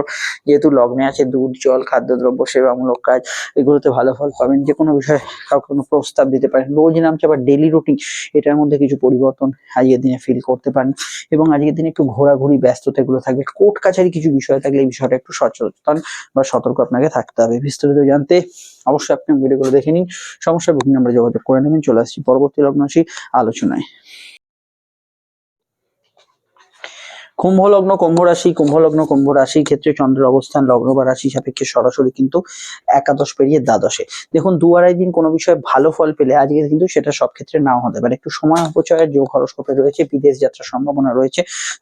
যেহেতু লগ্নে আছে, দুধ, জল, খাদ্যদ্রব্য, সেবামূলক কাজ, এগুলোতে ভালো ফল পাবেন। যে কোনো বিষয়ে কাউকে কোনো প্রস্তাব দিতে পারেন। রোজ নামছে আবার ডেলি রুটিন এটার মধ্যে কিছু পরিবর্তন আজকের দিনে ফিল করতে পারেন। এবং আজকের দিনে একটু ঘোরাঘুরি, ব্যস্ততা এগুলো থাকবে। কোর্ট কাছারি কিছু বিষয় থাকলে এই বিষয়টা একটু সচেতন বা সতর্ক আপনাকে থাকতে হবে। বিস্তারিত জানতে অবশ্যই আপনি ভিডিওগুলো দেখে নিন। সমস্যা বুকিং নাম্বারে যোগাযোগ করে নেবেন। চলে আসছি পরবর্তী লগ্নশী আলোচনায়। কুম্ভ লগ্ন কুম্ভ রাশি কুম্ভ লগ্ন কুম্ভ রাশির ক্ষেত্রে চন্দ্রের অবস্থান, লগ্ন বা রাশি সাপেক্ষে সরাসরি কিন্তু একাদশ পেরিয়ে দ্বাদশে। দেখুন, দু আড়াই দিন কোনো বিষয়ে ভালো ফল পেলে আজকে কিন্তু সেটা সব ক্ষেত্রে নাও হতে পারে। একটু সময় অপচয়ের যোগ হরস্কোপে রয়েছে, বিদেশ যাত্রার সম্ভাবনা রয়েছে,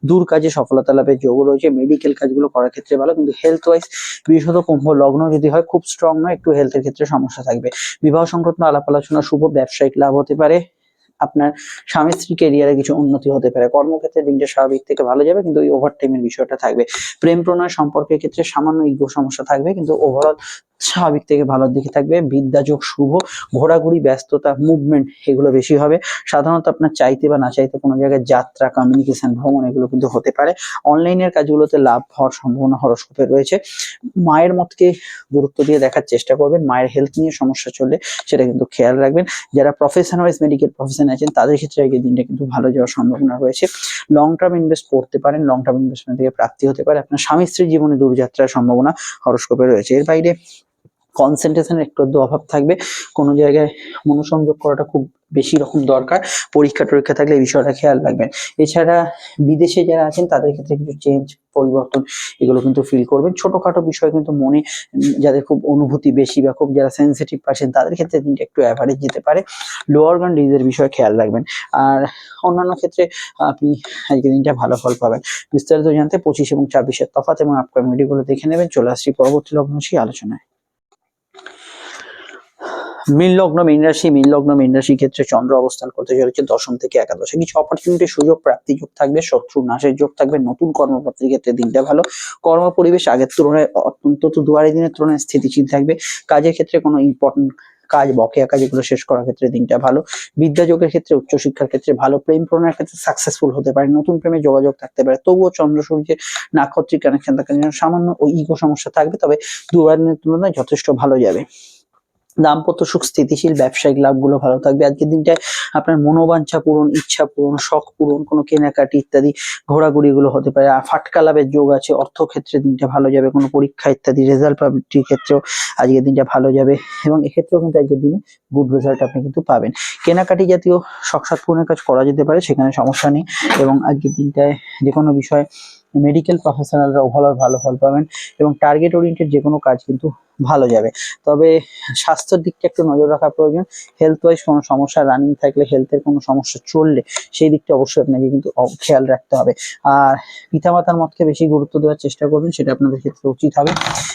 দূর কাজে সফলতা লাভের যোগ রয়েছে মেডিকেল কাজগুলো করার ক্ষেত্রে ভালো, কিন্তু হেলথ ওয়াইজ বিশেষত কুম্ভ লগ্ন যদি হয়, খুব স্ট্রং নয়, একটু হেলথের ক্ষেত্রে সমস্যা থাকবে। বিবাহ সংক্রান্ত আলাপ আলোচনা শুভ ব্যবসায়িক লাভ হতে পারে। আপনার স্বামী স্ত্রী কেরিয়ারে কিছু উন্নতি হতে পারে। কর্মক্ষেত্রে দিনটা স্বাভাবিক থেকে ভালো যাবে, কিন্তু ওই ওভার টাইমের বিষয়টা থাকবে। প্রেম প্রণয় সম্পর্কের ক্ষেত্রে সামান্য ইগো সমস্যা থাকবে, কিন্তু ওভারঅল স্বাভাবিক থেকে ভালোর দিকে থাকবে। বিদ্যাযোগ শুভ, ঘোরাঘুরি, ব্যস্ততা মুভমেন্ট এগুলো বেশি হবে। সাধারণত আপনার চাইতে বা না চাইতে কোনো জায়গায় যাত্রা কমিউনিকেশন ভ্রমণ এগুলো কিন্তু হতে পারে। অনলাইনের কাজগুলোতে লাভ হওয়ার সম্ভাবনা হরস্কোপে রয়েছে। মায়ের মতকে গুরুত্ব দিয়ে দেখার চেষ্টা করবেন। মায়ের হেলথ নিয়ে সমস্যা চললে সেটা কিন্তু খেয়াল রাখবেন। যারা প্রফেশন ওয়াইজ মেডিকেল প্রফেশন আছেন, তাদের ক্ষেত্রে আজকের দিনটা কিন্তু ভালো যাওয়ার সম্ভাবনা রয়েছে। লং টার্ম ইনভেস্ট করতে পারেন। লং টার্ম ইনভেস্টমেন্ট থেকে প্রাপ্তি হতে পারে। আপনার স্বামী স্ত্রীর জীবনে দূরযাত্রার সম্ভাবনা হরস্কোপে রয়েছে। এর বাইরে কনসেন্ট্রেশনের একটু অভাব থাকবে। কোনো জায়গায় মনোসংযোগ করাটা খুব বেশি রকম দরকার। পরীক্ষা টরীক্ষা থাকলে এই বিষয়টা খেয়াল রাখবেন। এছাড়া বিদেশে যারা আছেন, তাদের ক্ষেত্রে কিছু চেঞ্জ পরিবর্তন, এগুলো কিন্তু ফিল করবেন। ছোটখাটো বিষয় কিন্তু মনে, যাদের খুব অনুভূতি বেশি বা খুব যারা সেন্সিটিভ পাচ্ছেন তাদের ক্ষেত্রে দিনটা একটু অ্যাভারেজ যেতে পারে। লোয়ার গান ডিজের বিষয়ে খেয়াল রাখবেন। আর অন্যান্য ক্ষেত্রে আপনি আজকের দিনটা ভালো ফল পাবেন। বিস্তারিত জানতে পঁচিশ এবং ছাব্বিশের তফাৎ এবং আপকামিং ভিডিওগুলো দেখে নেবেন। চলে আসছি পরবর্তী লগ্ন সেই আলোচনায়। মীন লগ্ন মীন রাশি মীন লগ্ন মীন রাশির ক্ষেত্রে চন্দ্র অবস্থান করতে চলেছে দশম থেকে একাদশে। কিছু অপরচুনিটি সুযোগ, প্রাপ্তি যোগ থাকবে, শত্রু নাশের যোগ থাকবে, নতুন কর্মপত্রের ক্ষেত্রে দিনটা ভালো। কর্ম পরিবেশ আগের তুলনায় অন্তত দুয়ারি দিনের তুলনায় স্থিতিশীল থাকবে। কাজের ক্ষেত্রে কোনো ইম্পর্টেন্ট কাজ, বকেয়া কাজ এগুলো শেষ করার ক্ষেত্রে দিনটা ভালো। বিদ্যাযোগের ক্ষেত্রে, উচ্চশিক্ষার ক্ষেত্রে ভালো। প্রেম প্রণয়ের ক্ষেত্রে সাকসেসফুল হতে পারে। নতুন প্রেমে যোগাযোগ থাকতে পারে। তবুও চন্দ্র সূর্যের নাক্ষত্রিক কানেকশন থাকার জন্য সামান্য ওই ইগো সমস্যা থাকবে, তবে দুয়ারিনের তুলনায় যথেষ্ট ভালো যাবে। দাম্পত্য সুখ, স্থিতিশীল ব্যবসায়িক লাভগুলো ভালো থাকবে। আজকের দিনটায় আপনার মনোবাঞ্ছা পূরণ, ইচ্ছা পূরণ, শখ পূরণ, কোনো কেনাকাটি ইত্যাদি ঘোরাঘুরি গুলো হতে পারে। আর ফাটকা লাভের যোগ আছে অর্থ ক্ষেত্রে দিনটা ভালো যাবে, কোনো পরীক্ষা ইত্যাদি, রেজাল্ট প্রাপ্তির ক্ষেত্রেও আজকের দিনটা ভালো যাবে। এবং এক্ষেত্রেও কিন্তু আজকের দিনে গুড রেজাল্ট আপনি কিন্তু পাবেন। কেনাকাটি জাতীয় শখ পূরণের কাজ করা যেতে পারে, সেখানে সমস্যা নেই। এবং আজকের দিনটায় যে কোনো বিষয়ে মেডিকেল প্রফেশনালরা ওভারঅল ভালো ফল পাবেন এবং টার্গেট ওরিয়েন্টেড যে কোনো কাজ কিন্তু ভালো যাবে। তবে স্বাস্থ্যের দিকটা একটু নজর রাখা প্রয়োজন। হেলথ ওয়াইজ কোনো সমস্যা রানিং থাকলে হেলথের কোনো সমস্যা চললে সেই দিকটা অবশ্যই আপনাকে কিন্তু খেয়াল রাখতে হবে। আর পিতামাতার মতকে বেশি গুরুত্ব দেওয়ার চেষ্টা করবেন, সেটা আপনাদের ক্ষেত্রে উচিত হবে।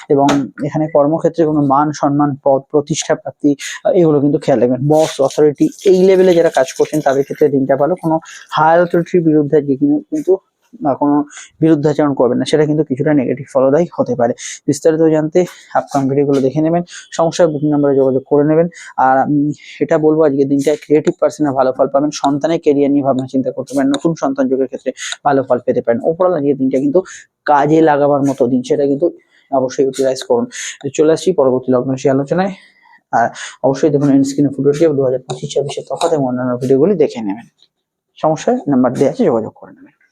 এবং এখানে কর্মক্ষেত্রে কোনো মান সম্মান, পদ, প্রতিষ্ঠা, প্রাপ্তি এগুলো কিন্তু খেয়াল রাখবেন। বস অথরিটি এই লেভেলে যারা কাজ করছেন, তাদের ক্ষেত্রে দিনটা ভালো। কোনো হায়ার অথরিটির বিরুদ্ধে আজকে কিন্তু- কোনো বিরুদ্ধাচরণ করবেন না, সেটা কিন্তু কিছুটা নেগেটিভ ফলদায়ী হতে পারে। বিস্তারিত জানতে আপকাম ভিডিওগুলো দেখে নেবেন সমস্যার বুকিং নাম্বারে যোগাযোগ করে নেবেন। আর আমি এটা বলব, আজকের দিনটা ক্রিয়েটিভ পার্সনে ভালো ফল পাবেন, সন্তানের কেরিয়ার নিয়ে ভাবনা চিন্তা করতে পারেন, নতুন সন্তান যোগের ক্ষেত্রে ভালো ফল পেতে পারেন। ওভারঅল আজকের দিনটা কিন্তু কাজে লাগাবার মতো দিন, সেটা কিন্তু অবশ্যই ইউটিলাইজ করুন। চলে আসছি পরবর্তী লগ্ন সেই আলোচনায়। আর অবশ্যই দেখুন এন্ড স্ক্রিনে ফুটেছে দু হাজার পঁচিশ ছাব্বিশের তফাৎ এবং অন্যান্য ভিডিওগুলি দেখে নেবেন। সমস্যার নাম্বার দেওয়া আছে, যোগাযোগ করে নেবেন।